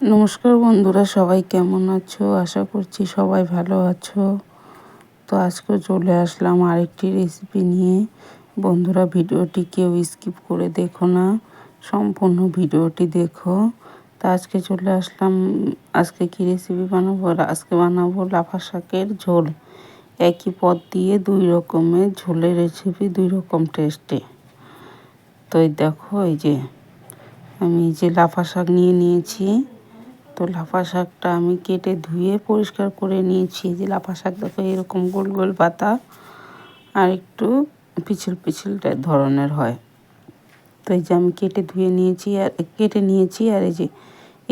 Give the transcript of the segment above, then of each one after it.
নমস্কার বন্ধুরা, সবাই কেমন আছো? আশা করছি সবাই ভালো আছো। তো আজকে চলে আসলাম আরেকটি রেসিপি নিয়ে। বন্ধুরা, ভিডিওটি কেউ স্কিপ করে দেখো না, সম্পূর্ণ ভিডিওটি দেখো। তো আজকে চলে আসলাম, আজকে কি রেসিপি বানাবো? আজকে বানাবো লাফা শাকের ঝোল। একই পদ দিয়ে দুই রকমের ঝোলের রেসিপি দুই রকম টেস্টে তো দেখো, এই যে আমি যে লাফা শাক নিয়ে নিয়েছি। তো লাফা শাকটা আমি কেটে ধুয়ে পরিষ্কার করে নিয়েছি। যে লাফা শাক দেখো, এরকম গোল গোল পাতা আর একটু পিছিল পিছিল ধরনের হয়। তো এই যে আমি কেটে ধুয়ে নিয়েছি আর কেটে নিয়েছি আর এই যে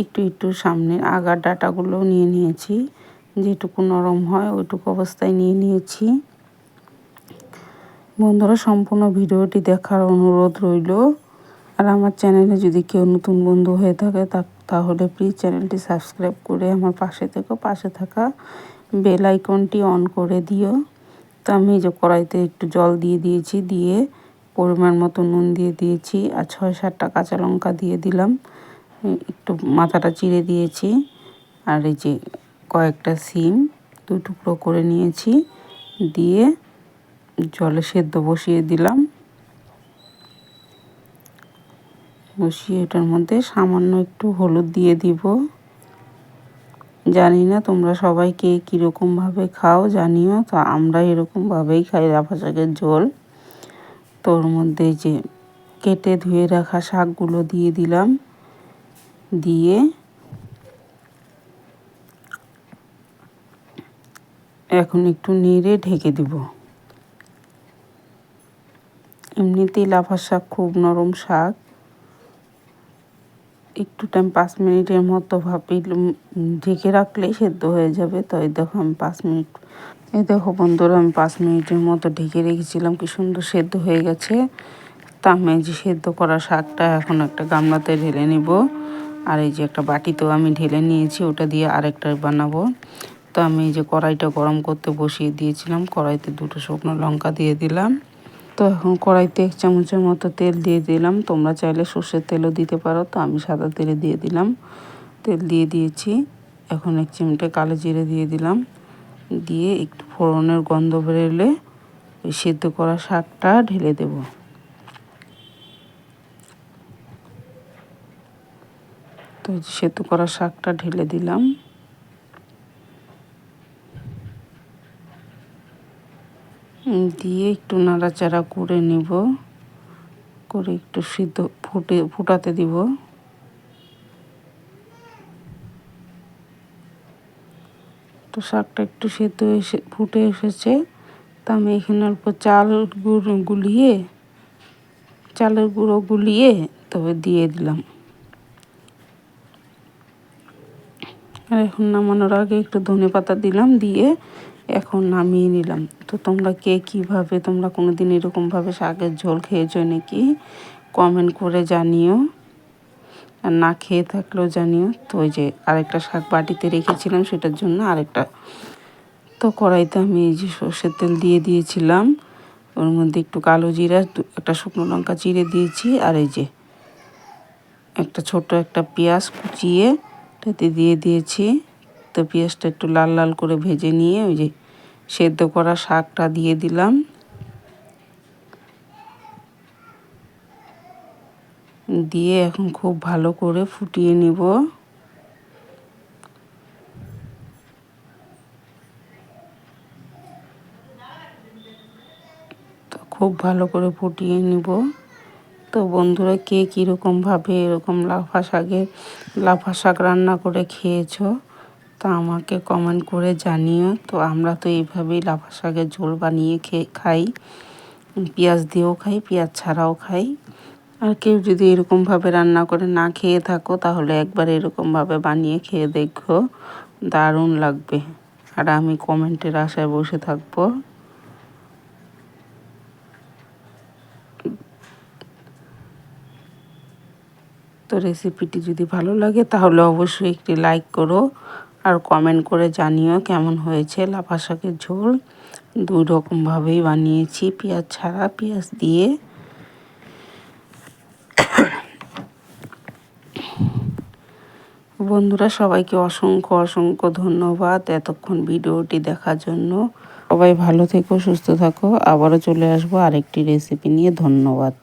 একটু একটু সামনের আগার ডাটাগুলো নিয়ে নিয়েছি। যেটুকু নরম হয় ওইটুকু অবস্থায় নিয়ে নিয়েছি। বন্ধুরা, সম্পূর্ণ ভিডিওটি দেখার অনুরোধ রইল। আর আমার চ্যানেলে যদি কেউ নতুন বন্ধু হয়ে থাকে তাহলে প্লিজ চ্যানেলটি সাবস্ক্রাইব করে আমার পাশে থেকো। পাশে থাকা বেল আইকনটি অন করে দিও। তো আমি যে কড়াইতে একটু জল দিয়ে দিয়েছি, দিয়ে পরিমাণ মতো নুন দিয়ে দিয়েছি আর ছয় সাতটা কাঁচা লঙ্কা দিয়ে দিলাম। একটু মাথাটা চিড়ে দিয়েছি আর এই যে কয়েকটা সিম দু টুকরো করে নিয়েছি। দিয়ে জলে সেদ্ধ বসিয়ে দিলাম। বসিয়ে এটার মধ্যে সামান্য একটু হলুদ দিয়ে দিব। জানি না তোমরা সবাই কে কীরকমভাবে খাও, জানিও। তো আমরা এরকমভাবেই খাই রাফা শাকের ঝোল। তোর মধ্যে যে কেটে ধুয়ে রাখা শাকগুলো দিয়ে দিলাম। দিয়ে এখন একটু নেড়ে ঢেকে দিব। এমনিতেই লাফা শাক খুব নরম শাক। একটু টাইম পাঁচ মিনিটের মতো ভাবি ঢেকে রাখলেই সেদ্ধ হয়ে যাবে। তো এই দেখো আমি পাঁচ মিনিট, এই দেখো বন্ধুরা, আমি পাঁচ মিনিটের মতো ঢেকে রেখেছিলাম, কি সুন্দর সেদ্ধ হয়ে গেছে। তা আমি যে সেদ্ধ করা শাকটা এখন একটা গামলাতে ঢেলে নিব। আর এই যে একটা বাটিতেও আমি ঢেলে নিয়েছি, ওটা দিয়ে আরেকটা বানাবো। তো আমি এই যে কড়াইটা গরম করতে বসিয়ে দিয়েছিলাম, কড়াইতে দুটো শুকনো লঙ্কা দিয়ে দিলাম। তো এখন কড়াইতে এক চামচের মতো তেল দিয়ে দিলাম। তোমরা চাইলে সর্ষের তেলও দিতে পারো, তো আমি সাদা তেলে দিয়ে দিলাম। তেল দিয়ে দিয়েছি। এখন এক চিমটে কালো জিরে দিয়ে দিলাম। দিয়ে একটু ফোড়নের গন্ধ বেরোলে ওই সেদ্ধ করা শাকটা ঢেলে দেব। তো সেদ্ধ করা শাকটা ঢেলে দিলাম। দিয়ে একটু নাড়াচাড়া করে নেব। করে একটু সিদ্ধ ফুটে, ফুটাতে দিব। তো শাকটা একটু সেদ্ধ এসে, ফুটে এসেছে। তা আমি এখানে অল্প চাল গুঁড়ো গুলিয়ে, চালের গুঁড়ো গুলিয়ে তবে দিয়ে দিলাম। আর এখন নামানোর আগে একটু ধনে পাতা দিলাম দিয়ে এখন নামিয়ে নিলাম। তো তোমরা কে কীভাবে, তোমরা কোনো দিন এরকমভাবে শাকের ঝোল খেয়েছো নাকি? কমেন্ট করে জানিও। আর না খেয়ে থাকলেও জানিও। তো ওই যে আরেকটা শাক বাটিতে রেখেছিলাম, সেটার জন্য আরেকটা। তো কড়াইতে আমি এই যে সর্ষের তেল দিয়ে দিয়েছিলাম। ওর মধ্যে একটু কালো জিরা একটা শুকনো লঙ্কা চিড়ে দিয়েছি। আর এই যে একটা ছোট একটা পেঁয়াজ কুচিয়ে, তাতে দিয়ে দিয়েছি। তো পেঁয়াজটা একটু লাল লাল করে ভেজে নিয়ে ওই যে সেদ্ধ করা শাকটা দিয়ে দিলাম। দিয়ে এখন খুব ভালো করে ফুটিয়ে নিব। তো খুব ভালো করে ফুটিয়ে নিব। তো বন্ধুরা, কে কীরকমভাবে এরকম লাফা শাকের লাফা শাক রান্না করে খেয়েছো? তা আমাকে কমেন্ট করে জানিও। তো আমরা তো এইভাবেই লাফা শাকের ঝোল বানিয়ে খেয়ে খাই। পেঁয়াজ দিয়েও খাই, পেঁয়াজ ছাড়াও খাই। আর কেউ যদি এরকমভাবে রান্না করে না খেয়ে থাকো, তাহলে একবার এরকমভাবে বানিয়ে খেয়ে দেখো। দারুণ লাগবে। আর আমি কমেন্টের আশায় বসে থাকব। তো রেসিপিটি যদি ভালো লাগে, তাহলে অবশ্যই একটি লাইক করো। আর কমেন্ট করে জানিও কেমন হয়েছে লাফা শাকের ঝোল। দুই রকমভাবেই বানিয়েছি পেঁয়াজ ছাড়া, পেঁয়াজ দিয়ে। বন্ধুরা, সবাইকে অসংখ্য অসংখ্য ধন্যবাদ এতক্ষণ ভিডিওটি দেখার জন্য। সবাই ভালো থেকো, সুস্থ থাকো। আবারও চলে আসব আরেকটি রেসিপি নিয়ে। ধন্যবাদ।